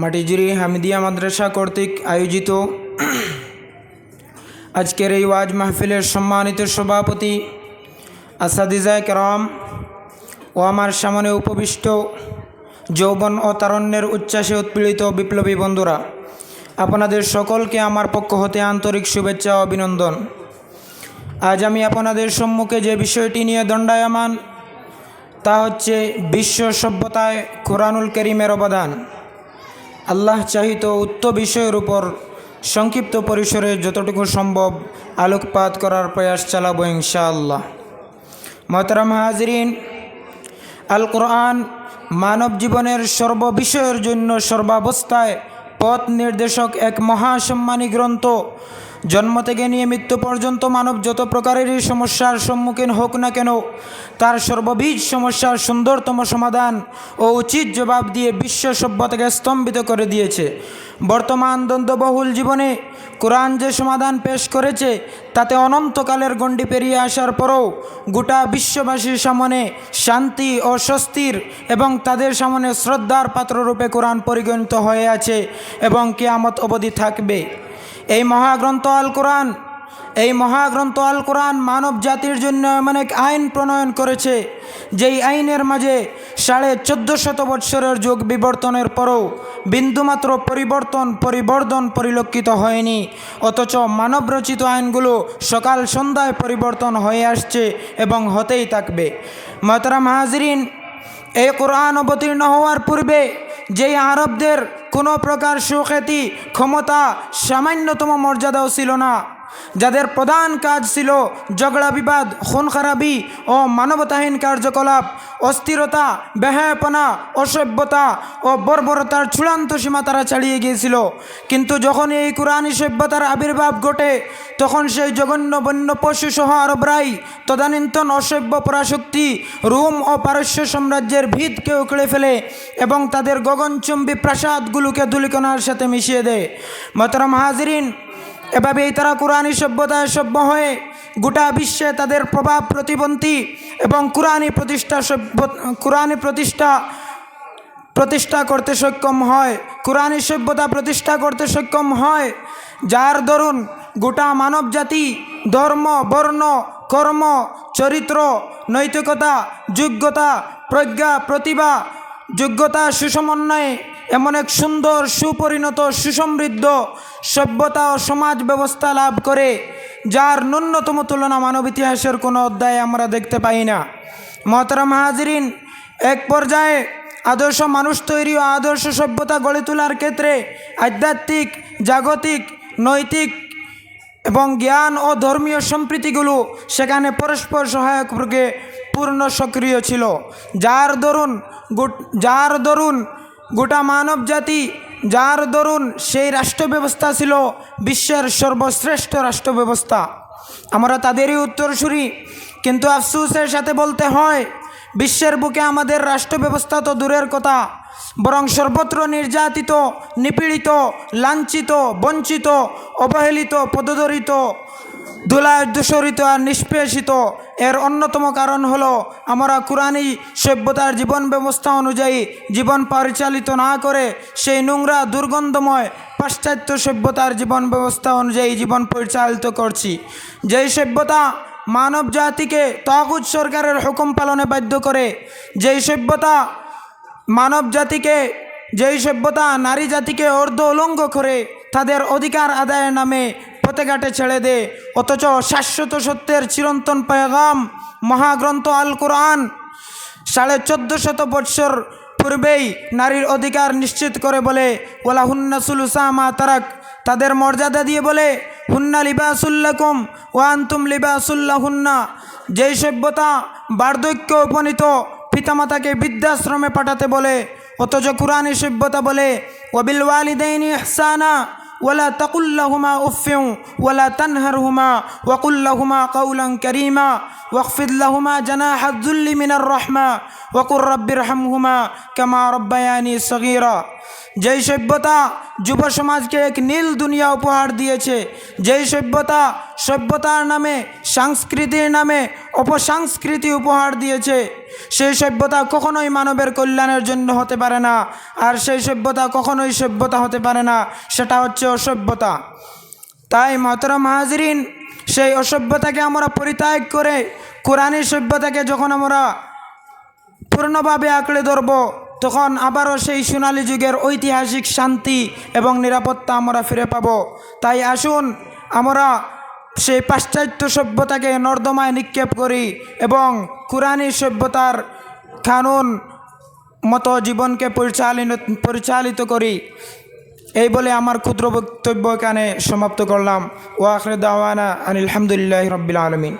মাটিজুরি হামিদিয়া মাদ্রাসা কর্তৃক আয়োজিত আজকের এই ওয়াজ মাহফিলের সম্মানিত সভাপতি আসাদিজায় কেরাম ও আমার সামনে উপবিষ্ট যৌবন ও তারণ্যের উচ্ছ্বাসে উৎপীড়িত বিপ্লবী বন্ধুরা, আপনাদের সকলকে আমার পক্ষ হতে আন্তরিক শুভেচ্ছা ও অভিনন্দন। আজ আমি আপনাদের সম্মুখে যে বিষয়টি নিয়ে দণ্ডায়মান, তা হচ্ছে বিশ্ব সভ্যতায় কোরআনুল করিমের অবদান। আল্লাহ চাহিত উত্ত বিষয়ের উপর সংক্ষিপ্ত পরিসরে যতটুকু সম্ভব আলোকপাত করার প্রয়াস চালাবো ইনশাআল্লাহ। মহতারাম হাজরিন আল কোরআন মানব জীবনের সর্ববিষয়ের জন্য সর্বাবস্থায় পথ নির্দেশক এক মহাসম্মানী গ্রন্থ জন্ম থেকে নিয়ে মৃত্যু পর্যন্ত মানব যত প্রকারেরই সমস্যার সম্মুখীন হোক না কেন, তার সর্ববিধ সমস্যার সুন্দরতম সমাধান ও উচিত জবাব দিয়ে বিশ্ব সভ্যতাকে স্তম্ভিত করে দিয়েছে। বর্তমান দ্বন্দ্ববহুল জীবনে কোরআন যে সমাধান পেশ করেছে, তাতে অনন্তকালের গণ্ডি পেরিয়ে আসার পরও গোটা বিশ্ববাসীর সামনে শান্তি ও স্বস্তির এবং তাদের সামনে শ্রদ্ধার পাত্ররূপে কোরআন পরিগণিত হয়ে আছে এবং কেয়ামত অবধি থাকবে। এই মহাগ্রন্থ আল কোরআন, এই মহাগ্রন্থ আল কোরআন মানব জাতির জন্য এমন এক আইন প্রণয়ন করেছে, যেই আইনের মাঝে সাড়ে চোদ্দ শত বৎসরের যুগ বিবর্তনের পরও বিন্দুমাত্র পরিবর্তন, পরিবর্ধন পরিলক্ষিত হয়নি। অথচ মানবরচিত আইনগুলো সকাল সন্ধ্যায় পরিবর্তন হয়ে আসছে এবং হতেই থাকবে। মহতারাম হাজরিন, এই কোরআন অবতীর্ণ হওয়ার পূর্বে যেই আরবদের কোনো প্রকার সুখ্যাতি ক্ষমতা সামান্যতম মর্যাদাও ছিল না। যাদের প্রধান কাজ ছিল ঝগড়া বিবাদ খুন খারাপি ও মানবতাহীন কার্যকলাপ, অস্থিরতা, বেহায়াপনা, অসভ্যতা ও বর্বরতার চূড়ান্ত সীমা তারা ছাড়িয়ে গিয়েছিল। কিন্তু যখন এই কোরআনী সভ্যতার আবির্ভাব ঘটে, তখন সেই জঘন্য বন্য পশু সহ আরবরাই তদানীন্তন অসভ্য পরাশক্তি, রোম ও পারস্য সাম্রাজ্যের ভিতকে উকড়ে ফেলে এবং তাদের গগনচুম্বী প্রাসাদগুলোকে ধুলিকণার সাথে মিশিয়ে দেয়। মতরম হাজরিন এভাবেই তারা কোরআনী সভ্যতায় সভ্য হয়ে গোটা বিশ্বে তাদের প্রভাব প্রতিবন্ধী এবং কোরআনী প্রতিষ্ঠা সভ্য কোরআনী প্রতিষ্ঠা প্রতিষ্ঠা করতে সক্ষম হয়। কোরআনী সভ্যতা প্রতিষ্ঠা করতে সক্ষম হয়, যার দরুন গোটা মানব জাতি ধর্ম, বর্ণ, কর্ম, চরিত্র, নৈতিকতা, যোগ্যতা, প্রজ্ঞা, প্রতিভা, যোগ্যতা, সুসমন্বয়ে এমন এক সুন্দর, সুপরিণত, সুসমৃদ্ধ সভ্যতা ও সমাজ ব্যবস্থা লাভ করে, যার ন্যূনতম তুলনা মানব ইতিহাসের কোনো অধ্যায়ে আমরা দেখতে পাই না। মহতরম হাজরিন, এক পর্যায়ে আদর্শ মানুষ তৈরি ও আদর্শ সভ্যতা গড়ে তোলার ক্ষেত্রে আধ্যাত্মিক, জাগতিক, নৈতিক এবং জ্ঞান ও ধর্মীয় সম্প্রীতিগুলো সেখানে পরস্পর সহায়ক রূপে পূর্ণ সক্রিয় ছিল। যার দরুন যার দরুন গোটা মানব জাতি, যার দরুন সেই রাষ্ট্র ব্যবস্থা ছিল বিশ্বের সর্বশ্রেষ্ঠ রাষ্ট্র ব্যবস্থা আমরা তাদেরই উত্তরসূরি, কিন্তু আফসুসের সাথে বলতে হয়, বিশ্বের বুকে আমাদের রাষ্ট্র ব্যবস্থা তো দূরের কথা, বরং সর্বত্র নির্যাতিত, নিপীড়িত, লাঞ্ছিত, বঞ্চিত, অবহেলিত, পদদরিত দুলায় দূষরিত আর নিষ্পেষিত। এর অন্যতম কারণ হলো, আমরা কোরআনী সভ্যতার জীবন ব্যবস্থা অনুযায়ী জীবন পরিচালিত না করে সেই নোংরা, দুর্গন্ধময়, পাশ্চাত্য সভ্যতার জীবন ব্যবস্থা অনুযায়ী জীবন পরিচালিত করছি। যেই সভ্যতা মানব জাতিকে তগুদ সরকারের হুকুম পালনে বাধ্য করে, যেই সভ্যতা মানব জাতিকে, যেই সভ্যতা নারী জাতিকে অর্ধ উলঙ্গ করে তাদের অধিকার আদায়ের নামে পথেঘাটে ছেড়ে দে। অথচ শাশ্বত সত্যের চিরন্তন পেগাম মহাগ্রন্থ আল কোরআন সাড়ে চোদ্দ শত বৎসর পূর্বেই নারীর অধিকার নিশ্চিত করে বলে ওলা হুন্না সুলুসামা তারাক। তাদের মর্যাদা দিয়ে বলে, হুন্না লিবাসুল্লাকুম ওয়ান্তুম লিবাসুল্লাহ হুন্না যেই সভ্যতা বার্ধক্য উপনীত পিতামাতাকে বৃদ্ধাশ্রমে পাঠাতে বলে, অথচ কোরআনী সভ্যতা বলে ওবিল ওয়ালিদাইনি ইহসানা। ولا تقل لهما أف ولا تنهرهما وقل لهما قولا كريما واخفض لهما جناح الذل من الرحمة وقل رب ارحمهما كما ربياني صغيرا যেই সভ্যতা যুব সমাজকে এক নীল দুনিয়া উপহার দিয়েছে, যেই সভ্যতা সভ্যতার নামে, সংস্কৃতির নামে অপসংস্কৃতি উপহার দিয়েছে, সেই সভ্যতা কখনোই মানবের কল্যাণের জন্য হতে পারে না, আর সেই সভ্যতা কখনোই সভ্যতা হতে পারে না, সেটা হচ্ছে অসভ্যতা। তাই মহতরম হাজরিন, সেই অসভ্যতাকে আমরা পরিত্যাগ করে কোরআনী সভ্যতাকে যখন আমরা পূর্ণভাবে আঁকড়ে ধরব তখন আবারও সেই সোনালী যুগের ঐতিহাসিক শান্তি এবং নিরাপত্তা আমরা ফিরে পাব। তাই আসুন আমরা সেই পাশ্চাত্য সভ্যতাকে নর্দমায় নিক্ষেপ করি এবং কোরআনী সভ্যতার কানুন মতো জীবনকে পরিচালিত পরিচালিত করি। এই বলে আমার ক্ষুদ্র বক্তব্য এখানে সমাপ্ত করলাম। ওয়াখরে দাওয়ানা আনিল আলহামদুলিল্লাহ রবিল আলমিন।